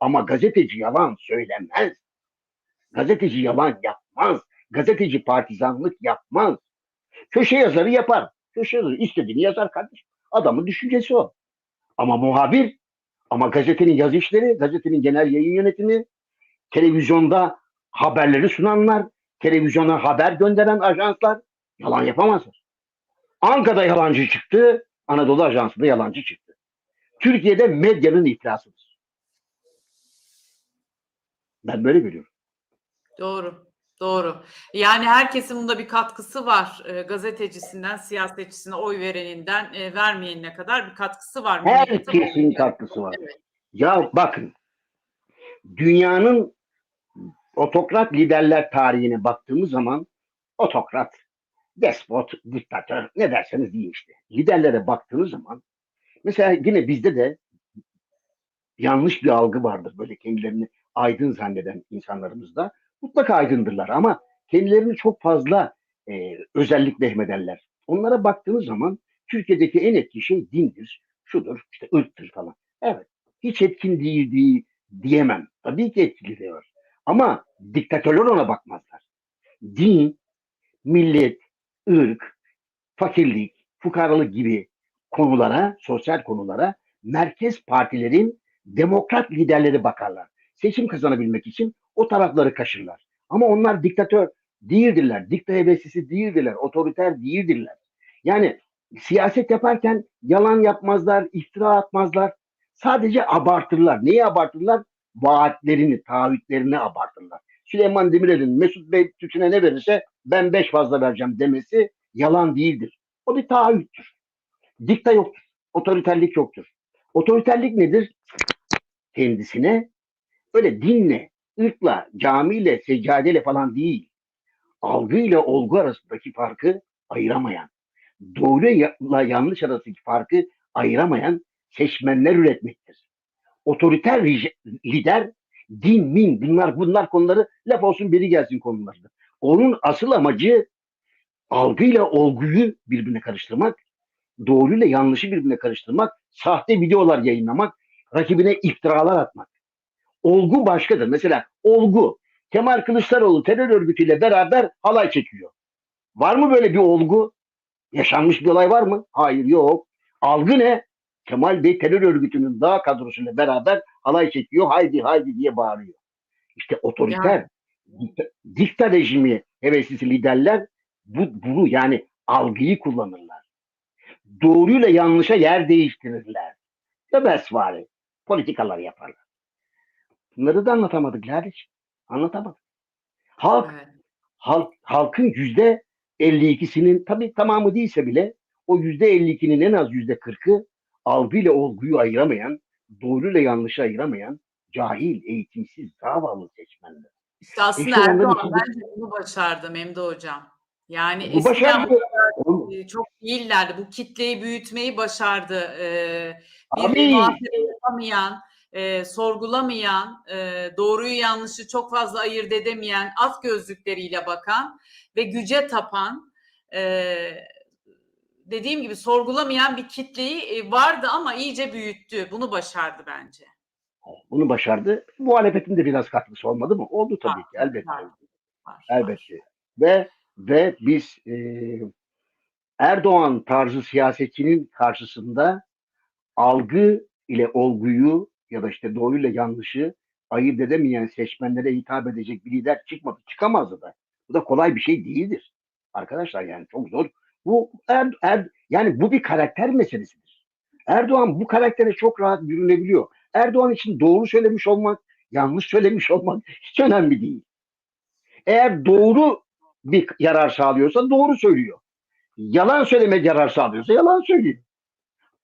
Ama gazeteci yalan söylemez. Gazeteci yalan yapmaz. Gazeteci partizanlık yapmaz. Köşe yazarı yapar. Köşe yazarı istediğini yazar kardeşim. Adamın düşüncesi o. Ama muhabir, ama gazetenin yazı işleri, gazetenin genel yayın yönetimi, televizyonda haberleri sunanlar, televizyona haber gönderen ajanslar yalan yapamazlar. Ankara'da yalancı çıktı, Anadolu Ajansı'nda yalancı çıktı. Türkiye'de medyanın iflasıdır. Ben böyle görüyorum. Doğru. Doğru. Yani herkesin bunda bir katkısı var. E, gazetecisinden, siyasetçisine, oy vereninden, e, vermeyenine kadar bir katkısı var. Herkesin katkısı var. Evet. Ya bakın, dünyanın otokrat liderler tarihine baktığımız zaman otokrat, despot, diktatör ne derseniz deyin işte. Liderlere baktığınız zaman mesela yine bizde de yanlış bir algı vardır böyle kendilerini aydın zanneden insanlarımızda. Mutlaka aydındırlar ama kendilerini çok fazla e, özellik vehmederler. Onlara baktığınız zaman Türkiye'deki en etki şey dindir, şudur, işte ırktır falan. Evet, hiç etkin değil, diyemem. Tabii ki etkili var. Ama diktatörler ona bakmazlar. Din, millet, ırk, fakirlik, fukaralık gibi konulara, sosyal konulara merkez partilerin demokrat liderleri bakarlar. Seçim kazanabilmek için o tarafları kaşırlar. Ama onlar diktatör değildirler. Dikta heveslisi değildirler. Otoriter değildirler. Yani siyaset yaparken yalan yapmazlar, iftira atmazlar. Sadece abartırlar. Neyi abartırlar? Vaatlerini, taahhütlerini abartırlar. Süleyman Demirel'in Mesut Bey Tütün'e ne verirse ben beş fazla vereceğim demesi yalan değildir. O bir taahhüttür. Dikta yoktur. Otoriterlik yoktur. Otoriterlik nedir? Kendisine öyle dinle, ırkla, camiyle, seccadeyle falan değil. Algı ile olgu arasındaki farkı ayıramayan, doğru ile yanlış arasındaki farkı ayıramayan seçmenler üretmektir. Otoriter lider din, min, bunlar bunlar konuları laf olsun biri gelsin konulardır. Onun asıl amacı algıyla olguyu birbirine karıştırmak, doğruyla yanlışı birbirine karıştırmak, sahte videolar yayınlamak, rakibine iftiralar atmak. Olgu başkadır. Mesela olgu. Kemal Kılıçdaroğlu terör örgütüyle beraber halay çekiyor. Var mı böyle bir olgu? Yaşanmış bir olay var mı? Hayır yok. Algı ne? Kemal Bey terör örgütünün dağ kadrosuyla beraber halay çekiyor. Haydi haydi diye bağırıyor. İşte otoriter, dikta, dikta rejimi heveslisi liderler bu, bunu yani algıyı kullanırlar. Doğruyla yanlışa yer değiştirirler. Öbesvari politikalar yaparlar. Bunları da anlatamadık kardeşim. Anlatamadık. Halk, Evet. halk halkın yüzde 52'sinin tabii tamamı değilse bile o yüzde 52'nin en az yüzde 40'ı algıyla olguyu ayıramayan, doğruyla yanlışı ayıramayan cahil, eğitimsiz, zavallı seçmenler. İşte aslında İşte Erdoğan içinde- bence bunu başardı Memdu Hocam. Yani Bu bu e, çok değillerdi. Bu kitleyi büyütmeyi başardı. Ee, bir yapamayan, e, sorgulamayan, e, doğruyu yanlışı çok fazla ayırt edemeyen, at gözlükleriyle bakan ve güce tapan, e, dediğim gibi sorgulamayan bir kitleyi e, vardı ama iyice büyüttü. Bunu başardı bence. bunu başardı. Muhalefetin de biraz katkısı olmadı mı? Oldu tabii ki. Elbette. Var, var. Elbette. Ve ve biz e, Erdoğan tarzı siyasetçinin karşısında algı ile olguyu ya da işte doğruyla yanlışı ayırt edemeyen seçmenlere hitap edecek bir lider çıkmadı. Çıkamazdı da. Bu da kolay bir şey değildir. Arkadaşlar yani çok zor. Bu er, er, yani bu bir karakter meselesidir. Erdoğan bu karaktere çok rahat bürünebiliyor. Erdoğan için doğru söylemiş olmak, yanlış söylemiş olmak hiç önemli değil. Eğer doğru bir yarar sağlıyorsa doğru söylüyor. Yalan söylemek yarar sağlıyorsa yalan söylüyor.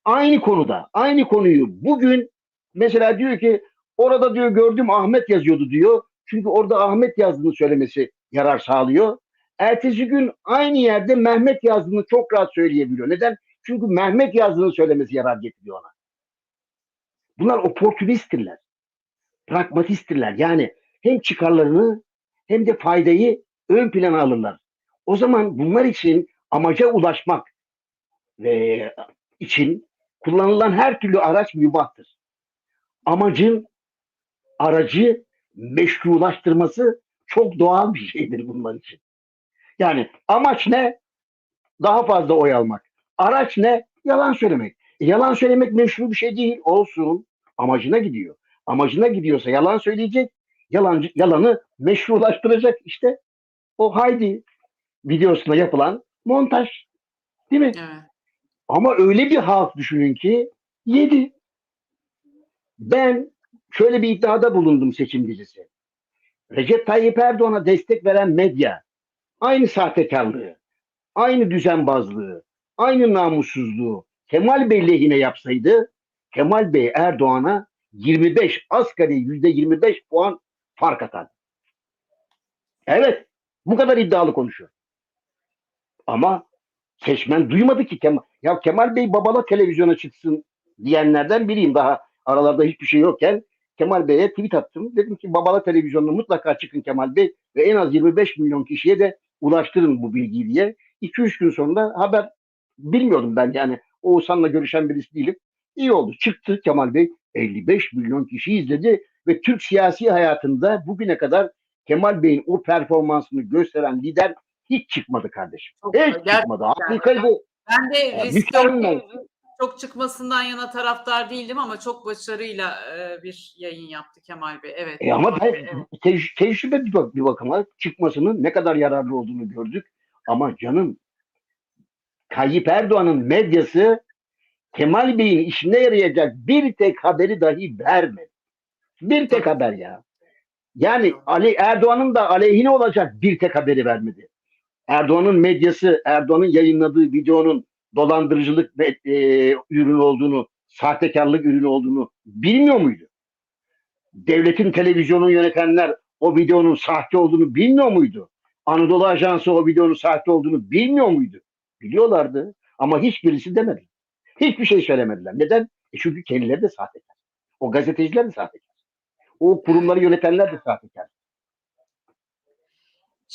Aynı konuda, aynı konuyu bugün mesela diyor ki orada diyor gördüm Ahmet yazıyordu diyor. Çünkü orada Ahmet yazdığını söylemesi yarar sağlıyor. Ertesi gün aynı yerde Mehmet yazdığını çok rahat söyleyebiliyor. Neden? Çünkü Mehmet yazdığını söylemesi yarar getiriyor ona. Bunlar oportunisttirler. Pragmatisttirler. Yani hem çıkarlarını hem de faydayı ön plana alırlar. O zaman bunlar için amaca ulaşmak ve için kullanılan her türlü araç mübahtır. Amacın aracı meşrulaştırması çok doğal bir şeydir bunlar için. Yani amaç ne? Daha fazla oy almak. Araç ne? Yalan söylemek. E, yalan söylemek meşru bir şey değil. Olsun. Amacına gidiyor. Amacına gidiyorsa yalan söyleyecek. Yalancı, yalanı meşrulaştıracak. İşte o Haydi videosunda yapılan montaj. Değil mi? Evet. Ama öyle bir halk düşünün ki yedi. Ben şöyle bir iddiada bulundum seçim gecesi. Recep Tayyip Erdoğan'a destek veren medya aynı sahtekarlığı, aynı düzenbazlığı, aynı namussuzluğu Kemal Bey lehine yapsaydı Kemal Bey Erdoğan'a 25 asgari yüzde 25 puan fark atar. Evet bu kadar iddialı konuşuyor. Ama seçmen duymadı ki Kemal. Ya Kemal Bey babala televizyona çıksın diyenlerden biriyim daha aralarda hiçbir şey yokken Kemal Bey'e tweet attım. Dedim ki babala televizyonuna mutlaka çıkın Kemal Bey ve en az 25 milyon kişiye de ulaştırın bu bilgiyi diye. 2-3 gün sonra haber bilmiyordum ben yani Oğuzhan'la görüşen birisi değilim. İyi oldu. Çıktı Kemal Bey 55 milyon kişi izledi ve Türk siyasi hayatında bugüne kadar Kemal Bey'in o performansını gösteren lider hiç çıkmadı kardeşim. Çok- Hiç çıkmadı. Harikaydı. Ben de Ya, riskli mükemmel. Çok çıkmasından yana taraftar değildim ama çok başarıyla e, bir yayın yaptı Kemal Bey. Evet. E ama ben Evet. tec- tecrübe bir, bak- bir bakıma çıkmasının ne kadar yararlı olduğunu gördük. Ama canım Tayyip Erdoğan'ın medyası Kemal Bey'in işine yarayacak bir tek haberi dahi vermedi. Bir tek haber ya. Yani Ali Erdoğan'ın da aleyhine olacak bir tek haberi vermedi. Erdoğan'ın medyası, Erdoğan'ın yayınladığı videonun dolandırıcılık e, ürünü olduğunu, sahtekarlık ürünü olduğunu bilmiyor muydu? Devletin televizyonunu yönetenler o videonun sahte olduğunu bilmiyor muydu? Anadolu Ajansı o videonun sahte olduğunu bilmiyor muydu? Biliyorlardı ama hiçbirisi demedi. Hiçbir şey söylemediler. Neden? E çünkü kendileri de sahtekar. O gazeteciler de sahtekar. O kurumları yönetenler de sahtekar.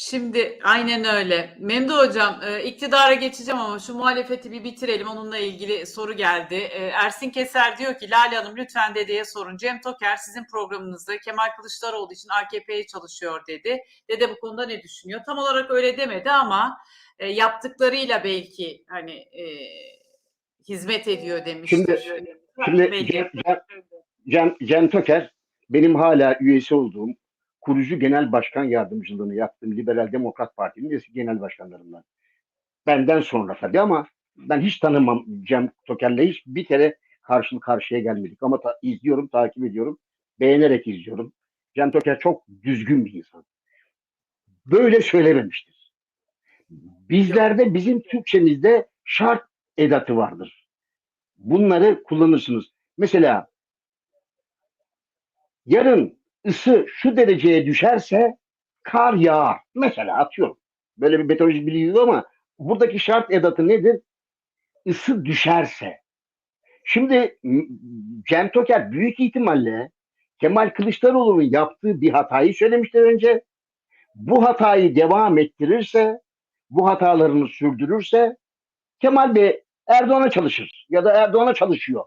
Şimdi aynen öyle. Memdu Hocam e, iktidara geçeceğim ama şu muhalefeti bir bitirelim. Onunla ilgili soru geldi. E, Ersin Keser diyor ki Lale Hanım lütfen dedeye sorun. Cem Toker sizin programınızda Kemal Kılıçdaroğlu için AKP'ye çalışıyor dedi. Dede bu konuda ne düşünüyor? Tam olarak öyle demedi ama e, yaptıklarıyla belki hani e, hizmet ediyor demiştir. Şimdi- Şimdi Cem, Cem, Cem Toker benim hala üyesi olduğum kurucu genel başkan yardımcılığını yaptığım Liberal Demokrat Parti'nin eski genel başkanlarından. Benden sonra tabii ama ben hiç tanımam Cem Toker'le hiç bir kere karşı karşıya gelmedik ama ta- izliyorum, takip ediyorum, beğenerek izliyorum. Cem Toker çok düzgün bir insan. Böyle söylememiştir. Bizlerde bizim Türkçemizde şart edatı vardır. Bunları kullanırsınız. Mesela yarın ısı şu dereceye düşerse kar yağar. Mesela atıyorum. Böyle bir meteoroloji biliyor ama buradaki şart edatı nedir? Isı düşerse. Şimdi Cem Toker büyük ihtimalle Kemal Kılıçdaroğlu'nun yaptığı bir hatayı söylemiştir önce. Bu hatayı devam ettirirse, bu hatalarını sürdürürse Kemal Bey Erdoğan'a çalışır ya da Erdoğan'a çalışıyor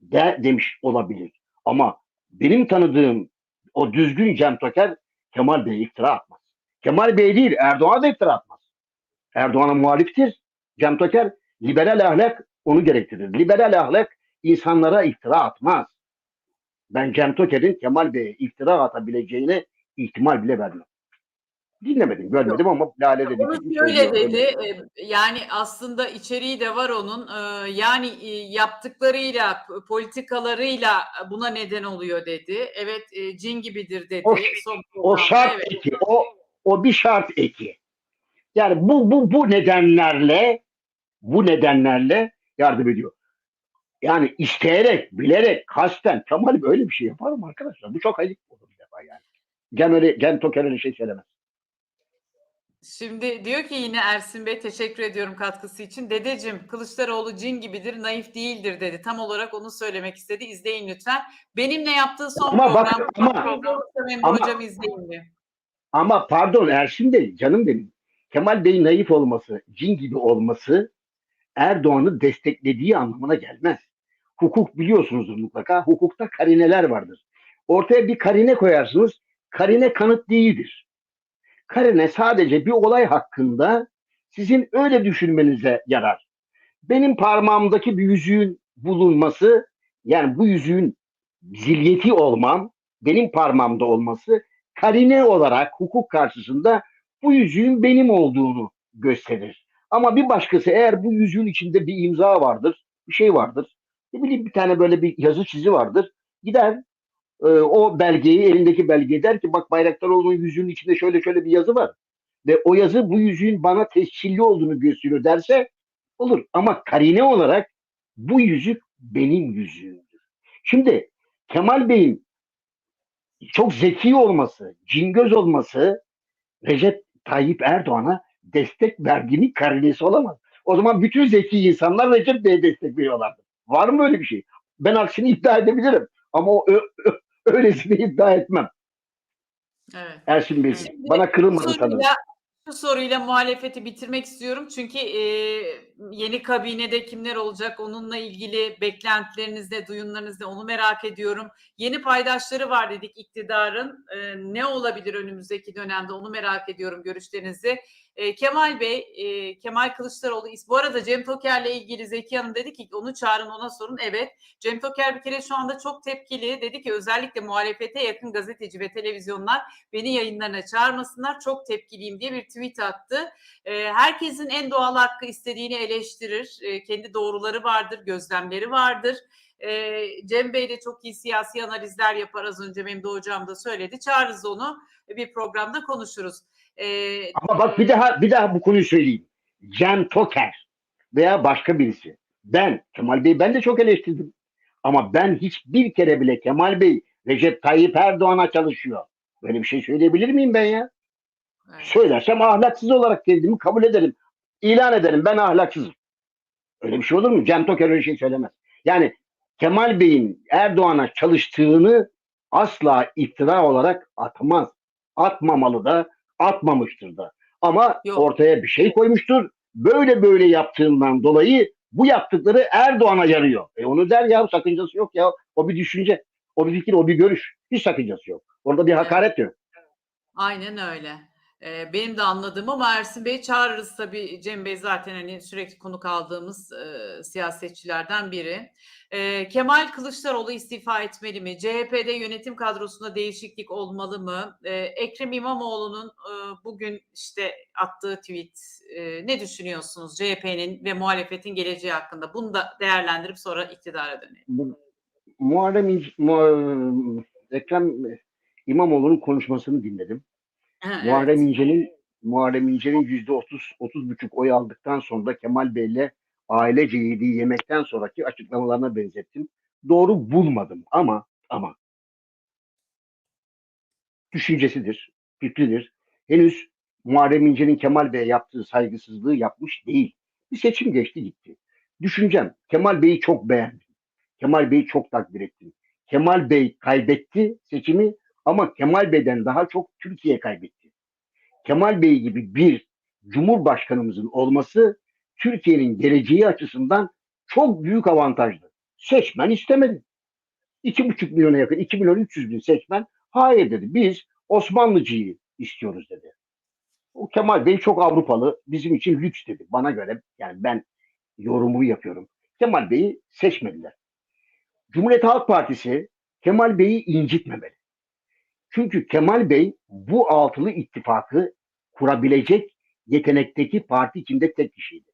de, demiş olabilir. Ama benim tanıdığım o düzgün Cem Toker Kemal Bey'e iftira atmaz. Kemal Bey değil Erdoğan'a da iftira atmaz. Erdoğan'a muhaliftir. Cem Toker liberal ahlak onu gerektirir. Liberal ahlak insanlara iftira atmaz. Ben Cem Toker'in Kemal Bey'e iftira atabileceğine ihtimal bile vermem. Dinlemedim, görmedim ama Lale dedi. Onu şöyle dedi, öyle. e, yani aslında içeriği de var onun. e, Yani e, yaptıklarıyla, politikalarıyla buna neden oluyor dedi. Evet, cin gibidir dedi. O- O şart evet. eki, o o bir şart eki. Yani bu bu bu nedenlerle bu nedenlerle yardım ediyor. Yani isteyerek, bilerek, kasten Kemal böyle bir şey yapar mı arkadaşlar? Bu çok ayıp olur bir defa yani. Cem öyle, Cem Toker öyle şey söylemez. Şimdi diyor ki yine Ersin Bey teşekkür ediyorum katkısı için. Dedeciğim Kılıçdaroğlu cin gibidir, naif değildir dedi. Tam olarak onu söylemek istedi. İzleyin lütfen. Benimle yaptığı son Ama bak- program. ama- programı Memdu ama- Hocam izleyin mi? Ama pardon Ersin Bey, canım benim. Kemal Bey'in naif olması, cin gibi olması Erdoğan'ı desteklediği anlamına gelmez. Hukuk biliyorsunuzdur mutlaka. Hukukta karineler vardır. Ortaya bir karine koyarsınız. Karine kanıt değildir. Karine sadece bir olay hakkında sizin öyle düşünmenize yarar. Benim parmağımdaki bir yüzüğün bulunması, yani bu yüzüğün zilyeti olmam, benim parmağımda olması karine olarak hukuk karşısında bu yüzüğün benim olduğunu gösterir. Ama bir başkası eğer bu yüzüğün içinde bir imza vardır, bir şey vardır, ne bileyim bir tane böyle bir yazı çizi vardır, gider e, o belgeyi, elindeki belgeyi der ki bak Bayraktaroğlu'nun yüzüğünün içinde şöyle şöyle bir yazı var. Ve o yazı bu yüzüğün bana tescilli olduğunu gösteriyor derse olur. Ama karine olarak bu yüzük benim yüzüğümdür. Şimdi Kemal Bey'in çok zeki olması, cingöz olması Recep Tayyip Erdoğan'a destek verdiğinin karinesi olamaz. O zaman bütün zeki insanlar Recep Bey'e destek veriyorlardı. Var mı öyle bir şey? Ben aksini iddia edebilirim. Ama o, öylesini iddia etmem. Evet. Ersin Bey Şimdi bana kırılmadı sanırım. soruyla, şu soruyla muhalefeti bitirmek istiyorum. Çünkü e, yeni kabinede kimler olacak onunla ilgili beklentileriniz ne, duyumlarınız ne onu merak ediyorum. Yeni paydaşları var dedik iktidarın. E, ne olabilir önümüzdeki dönemde onu merak ediyorum görüşlerinizi. E, Kemal Bey, e, Kemal Kılıçdaroğlu. Bu arada Cem Toker'le ilgili Zeki Hanım dedi ki onu çağırın ona sorun. Evet Cem Toker bir kere şu anda çok tepkili. Dedi ki özellikle muhalefete yakın gazeteci ve televizyonlar beni yayınlarına çağırmasınlar çok tepkiliyim diye bir tweet attı. E, herkesin en doğal hakkı istediğini eleştirir. E, kendi doğruları vardır, gözlemleri vardır. E, Cem Bey de çok iyi siyasi analizler yapar az önce benim de hocam da söyledi. Çağırırız onu bir programda konuşuruz. E, Ama bak bir daha bir daha bu konuyu söyleyeyim. Cem Toker veya başka birisi. Ben Kemal Bey ben de çok eleştirdim. Ama ben hiçbir kere bile Kemal Bey Recep Tayyip Erdoğan'a çalışıyor. Böyle bir şey söyleyebilir miyim ben ya? evet. Söylersem ahlaksız olarak kendimi kabul ederim. İlan ederim ben ahlaksızım. Öyle bir şey olur mu? Cem Toker öyle şey söylemez. Yani Kemal Bey'in Erdoğan'a çalıştığını asla iftira olarak atmaz. Atmamalı da atmamıştır da. Ama Yok. ortaya bir şey koymuştur. Böyle böyle yaptığından dolayı bu yaptıkları Erdoğan'a yarıyor. E onu der ya sakıncası yok ya. O bir düşünce, o bir fikir, o bir görüş. Hiç sakıncası yok. Orada bir hakaret yok. Aynen öyle. Ee, benim de anladığım ama Ersin Bey çağırırız tabii. Cem Bey zaten hani sürekli konuk aldığımız e, siyasetçilerden biri. E, Kemal Kılıçdaroğlu istifa etmeli mi? CHP'de yönetim kadrosunda değişiklik olmalı mı? E, Ekrem İmamoğlu'nun e, bugün işte attığı tweet e, ne düşünüyorsunuz CHP'nin ve muhalefetin geleceği hakkında? Bunu da değerlendirip sonra iktidara dönelim. Bu, Muharrem Mu- Ekrem İmamoğlu'nun konuşmasını dinledim. Ha, Muharrem evet. İnce'nin Muharrem İnce'nin yüzde otuz, otuz buçuk oy aldıktan sonra Kemal Bey'le ailece yediği yemekten sonraki açıklamalarına benzettim. Doğru bulmadım ama ama düşüncesidir, fikridir. Henüz Muharrem İnce'nin Kemal Bey'e yaptığı saygısızlığı yapmış değil. Bir seçim geçti gitti. Düşüncem Kemal Bey'i çok beğendim. Kemal Bey'i çok takdir ettim. Kemal Bey kaybetti seçimi ama Kemal Bey'den daha çok Türkiye kaybetti. Kemal Bey gibi bir Cumhurbaşkanımızın olması Türkiye'nin geleceği açısından çok büyük avantajlı. Seçmen istemedi. 2,5 milyona yakın, 2 milyon 300 bin seçmen hayır dedi. Biz Osmanlıcıyı istiyoruz dedi. O Kemal Bey çok Avrupalı, bizim için lüks dedi. Bana göre yani ben yorumumu yapıyorum. Kemal Bey'i seçmediler. Cumhuriyet Halk Partisi Kemal Bey'i incitmemeli. Çünkü Kemal Bey bu altılı ittifakı kurabilecek yetenekteki parti içinde tek kişiydi.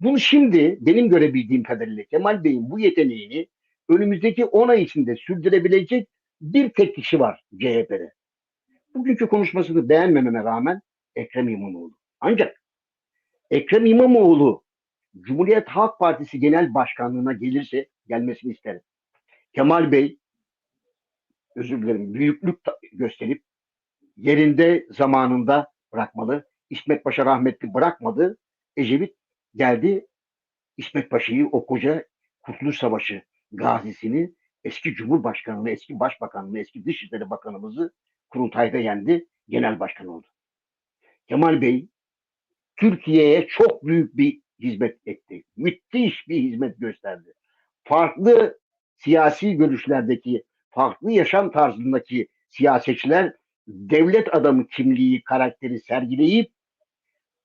Bunu şimdi benim görebildiğim kadarıyla Kemal Bey'in bu yeteneğini önümüzdeki 10 ay içinde sürdürebilecek bir tek kişi var CHP'de. Bugünkü konuşmasını beğenmememe rağmen Ekrem İmamoğlu. Ancak Ekrem İmamoğlu Cumhuriyet Halk Partisi Genel Başkanlığına gelirse gelmesini isterim. Kemal Bey özür dilerim büyüklük gösterip yerinde zamanında bırakmalı. İsmet Paşa rahmetli bırakmadı. Ecevit geldi İsmet Paşa'yı o koca Kurtuluş Savaşı gazisini eski Cumhurbaşkanını, eski Başbakanını, eski Dışişleri Bakanımızı kurultayda yendi. Genel Başkan oldu. Kemal Bey Türkiye'ye çok büyük bir hizmet etti. Müthiş bir hizmet gösterdi. Farklı siyasi görüşlerdeki farklı yaşam tarzındaki siyasetçiler devlet adamı kimliği, karakteri sergileyip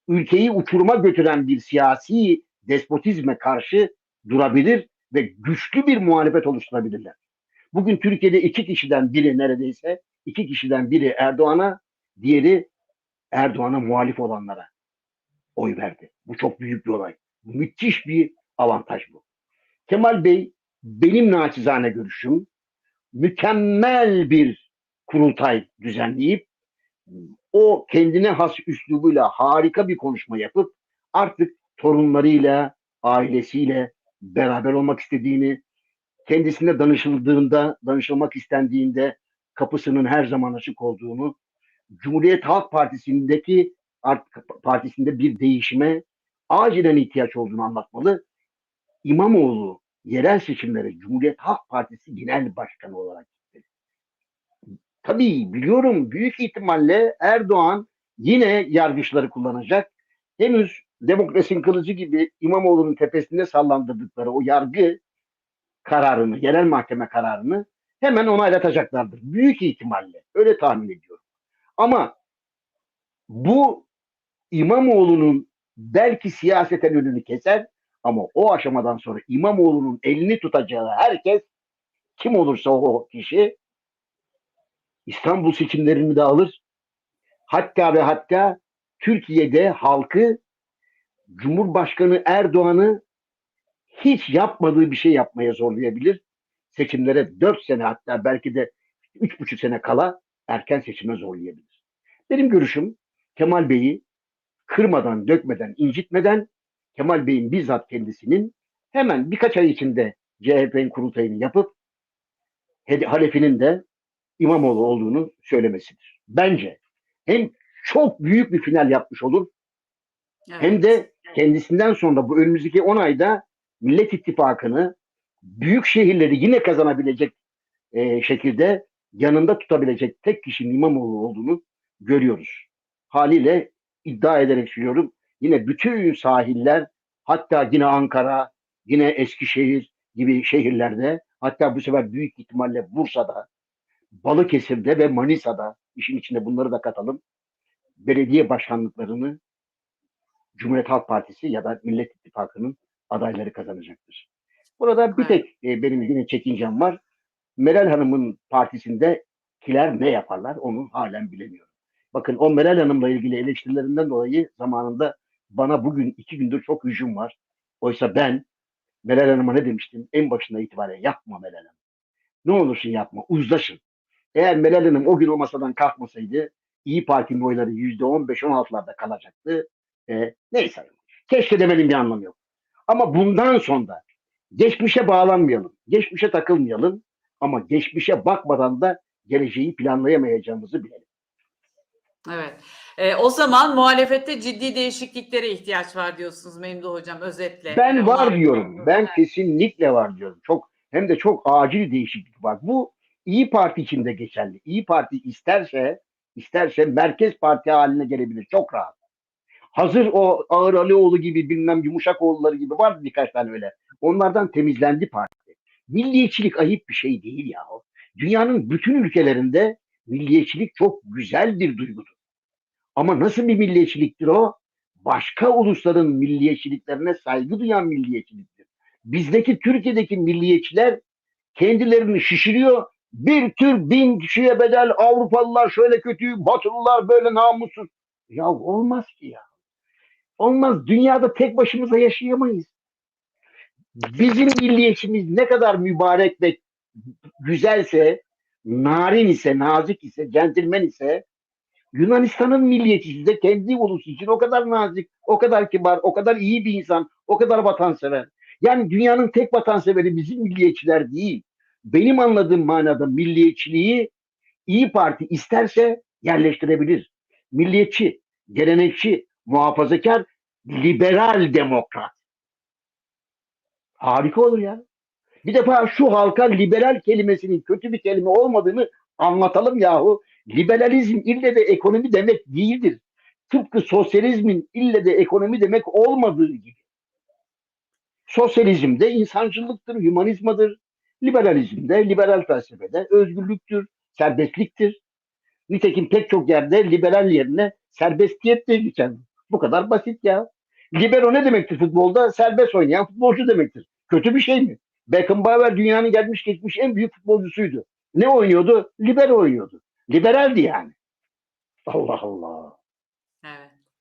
ülkeyi uçuruma götüren bir siyasi despotizme karşı durabilir ve güçlü bir muhalefet oluşturabilirler. Bugün Türkiye'de iki kişiden biri neredeyse iki kişiden biri Erdoğan'a, diğeri Erdoğan'a muhalif olanlara oy verdi. Bu çok büyük bir olay. Müthiş bir avantaj bu. Kemal Bey benim naçizane görüşüm mükemmel bir kurultay düzenleyip o kendine has üslubuyla harika bir konuşma yapıp artık torunlarıyla, ailesiyle beraber olmak istediğini, kendisine danışıldığında, danışılmak istendiğinde kapısının her zaman açık olduğunu, Cumhuriyet Halk Partisi'ndeki partisinde bir değişime acilen ihtiyaç olduğunu anlatmalı. İmamoğlu yerel seçimlere Cumhuriyet Halk Partisi Genel Başkanı olarak gitti. Tabii biliyorum büyük ihtimalle Erdoğan yine yargıçları kullanacak. Henüz demokrasinin kılıcı gibi İmamoğlu'nun tepesinde sallandırdıkları o yargı kararını, genel mahkeme kararını hemen onaylatacaklardır. Büyük ihtimalle. Öyle tahmin ediyorum. Ama bu İmamoğlu'nun belki siyaseten önünü keser ama o aşamadan sonra İmamoğlu'nun elini tutacağı herkes kim olursa o kişi İstanbul seçimlerini de alır. Hatta ve hatta Türkiye'de halkı Cumhurbaşkanı Erdoğan'ı hiç yapmadığı bir şey yapmaya zorlayabilir. Seçimlere 4 sene hatta belki de 3,5 sene kala erken seçime zorlayabilir. Benim görüşüm Kemal Bey'i kırmadan, dökmeden, incitmeden Kemal Bey'in bizzat kendisinin hemen birkaç ay içinde CHP'nin kurultayını yapıp halefinin de İmamoğlu olduğunu söylemesidir. Bence hem çok büyük bir final yapmış olur Evet. hem de kendisinden sonra bu önümüzdeki 10 ayda Millet İttifakı'nı büyük şehirleri yine kazanabilecek e, şekilde yanında tutabilecek tek kişinin İmamoğlu olduğunu görüyoruz. Haliyle iddia ederek söylüyorum yine bütün sahiller hatta yine Ankara, yine Eskişehir gibi şehirlerde hatta bu sefer büyük ihtimalle Bursa'da, Balıkesir'de ve Manisa'da işin içinde bunları da katalım. Belediye başkanlıklarını Cumhuriyet Halk Partisi ya da Millet İttifakı'nın adayları kazanacaktır. Burada bir tek e, benim yine çekincem var. Meral Hanım'ın partisindekiler ne yaparlar onu halen bilemiyorum. Bakın o Meral Hanım'la ilgili eleştirilerinden dolayı zamanında bana bugün iki gündür çok hücum var. Oysa ben Meral Hanım'a ne demiştim? En başında itibaren yapma Meral Hanım. Ne olursun yapma, uzlaşın. Eğer Meral Hanım o gün o masadan kalkmasaydı İyi Parti'nin oyları yüzde on beş, on altılarda kalacaktı. E, neyse. Keşke demenin bir anlamı yok. Ama bundan sonra geçmişe bağlanmayalım. Geçmişe takılmayalım. Ama geçmişe bakmadan da geleceği planlayamayacağımızı bilelim. Evet. Ee, o zaman muhalefette ciddi değişikliklere ihtiyaç var diyorsunuz Memduh Hocam özetle. Ben Yani var diyorum. Ben kesinlikle var diyorum. Çok hem de çok acil değişiklik var. Bu İyi Parti için de geçerli. İyi Parti isterse isterse merkez parti haline gelebilir. Çok rahat. Hazır o Ağır Alioğlu gibi bilmem yumuşak oğulları gibi var birkaç tane öyle. Onlardan temizlendi parti. Milliyetçilik ayıp bir şey değil ya. Dünyanın bütün ülkelerinde milliyetçilik çok güzel bir duygudur. Ama nasıl bir milliyetçiliktir o? Başka ulusların milliyetçiliklerine saygı duyan milliyetçiliktir. Bizdeki Türkiye'deki milliyetçiler kendilerini şişiriyor. Bir tür bin kişiye bedel Avrupalılar şöyle kötü, Batılılar böyle namussuz. Ya olmaz ki ya. Olmaz. Dünyada tek başımıza yaşayamayız. Bizim milliyetçimiz ne kadar mübarek ve güzelse, narin ise, nazik ise, centilmen ise Yunanistan'ın milliyetçisi de kendi ulusu için o kadar nazik, o kadar kibar, o kadar iyi bir insan, o kadar vatansever. Yani dünyanın tek vatanseveri bizim milliyetçiler değil. Benim anladığım manada milliyetçiliği İyi Parti isterse yerleştirebilir. Milliyetçi, gelenekçi, muhafazakar, liberal demokrat. Harika olur ya. Bir defa şu halka liberal kelimesinin kötü bir kelime olmadığını anlatalım yahu. Liberalizm ille de ekonomi demek değildir. Tıpkı sosyalizmin ille de ekonomi demek olmadığı gibi. Sosyalizm de insancılıktır, hümanizmadır. Liberalizmde, liberal felsefede özgürlüktür, serbestliktir. Nitekim pek çok yerde liberal yerine serbestiyet de geçer. Bu kadar basit ya. Libero ne demektir futbolda? Serbest oynayan futbolcu demektir. Kötü bir şey mi? Beckenbauer dünyanın gelmiş geçmiş en büyük futbolcusuydu. Ne oynuyordu? Libero oynuyordu. Liberaldi yani. Allah Allah.